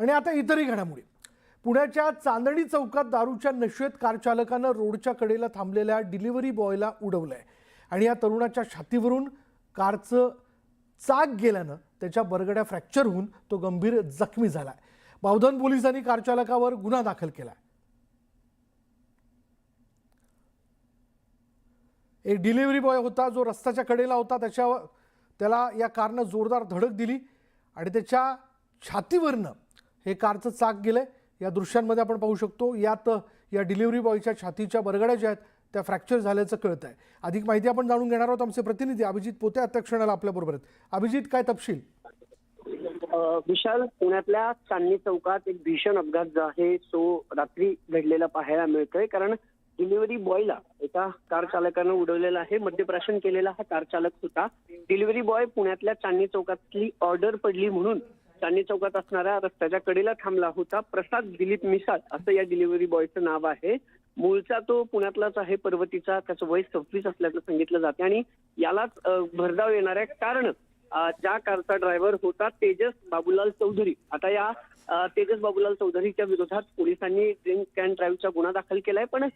आणि आता इतरही घडामोडी. पुण्याच्या चांदणी चौकात दारूच्या नशेत कार चालकानं रोडच्या कडेला थांबलेल्या डिलिव्हरी बॉयला उडवलंय. आणि या तरुणाच्या छातीवरून कारचं चाक गेल्यानं त्याच्या बरगड्या फ्रॅक्चर होऊन तो गंभीर जखमी झालाय. बावधन पोलिसांनी कारचालकावर गुन्हा दाखल केलाय. एक डिलिव्हरी बॉय होता जो रस्त्याच्या कडेला होता त्याच्यावर त्याला या कारनं जोरदार धडक दिली आणि त्याच्या छातीवरनं हे कारचं चाक गेलंय. या दृश्यांमध्ये आपण पाहू शकतो यात या डिलिव्हरी बॉयच्या छातीच्या बरगड्या ज्या आहेत त्या फ्रॅक्चर झाल्याचं कळत आहे अधिक माहिती आपण जाणून घेणार आहोत आमचे प्रतिनिधी अभिजित पोते आता क्षणाला आपल्याबरोबर आहेत. अभिजित काय तपशील? विशाल पुण्यातल्या चांदणी चौकात एक भीषण अपघात जो आहे. तो रात्री घडलेला पाहायला मिळतोय. कारण डिलिव्हरी बॉयला एका कार चालकानं उडवलेला आहे. मद्यप्राशन केलेला हा कार चालक होता. डिलिव्हरी बॉय पुण्यातल्या चांदणी चौकातली ऑर्डर पडली म्हणून चांदणी चौकात असणाऱ्या रस्त्याच्या कडेला थांबला होता. प्रसाद दिलीप मिसाळ असं या डिलिव्हरी बॉयचं नाव आहे. मूळचा तो पुण्यातलाच आहे पर्वतीचा त्याचं वय सव्वीस असल्याचं सांगितलं जाते आणि यालाच अ, भरधाव येणाऱ्या कारण ज्या कारचा ड्रायव्हर होता तेजस बाबूलाल चौधरी. आता या तेजस बाबूलाल चौधरीच्या विरोधात पोलिसांनी ड्रिंक अँड ड्राईव्हचा गुन्हा दाखल केलाय. पण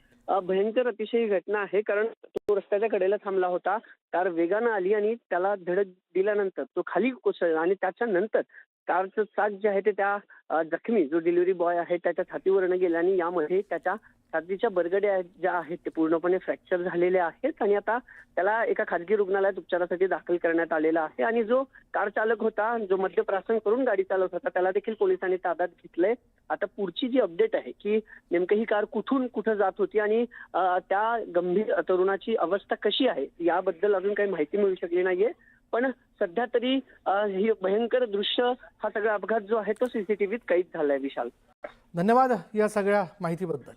भयंकर अतिशय घटना आहे. कारण तो रस्त्याच्या कडेला थांबला होता. कार वेगानं आली आणि त्याला धडक दिल्यानंतर तो खाली कोसळला आणि त्याच्यानंतर कारचं चाक जे आहे ते त्या जखमी जो डिलिव्हरी बॉय आहे त्याच्या छातीवरनं गेला आणि यामध्ये त्याच्या छातीच्या बरगड्या आहेत ज्या आहेत ते पूर्णपणे फ्रॅक्चर झालेले आहेत आणि आता त्याला एका खाजगी रुग्णालयात उपचारासाठी दाखल करण्यात आलेला आहे आणि जो कार चालक होता जो मद्यप्रासन करून गाडी चालवत होता त्याला देखील पोलिसांनी ताब्यात घेतलंय. आता पुढची जी अपडेट आहे की नेमकं ही कार कुठून कुठं जात होती आणि त्या गंभीर तरुणाची अवस्था कशी आहे याबद्दल अजून काही माहिती मिळू शकली नाहीये. पण सध्या तरी ही भयंकर दृश्य हा सगळा अपघात जो आहे तो सीसीटीव्हीत कैद झालाय विशाल. धन्यवाद या सगळ्या माहितीबद्दल.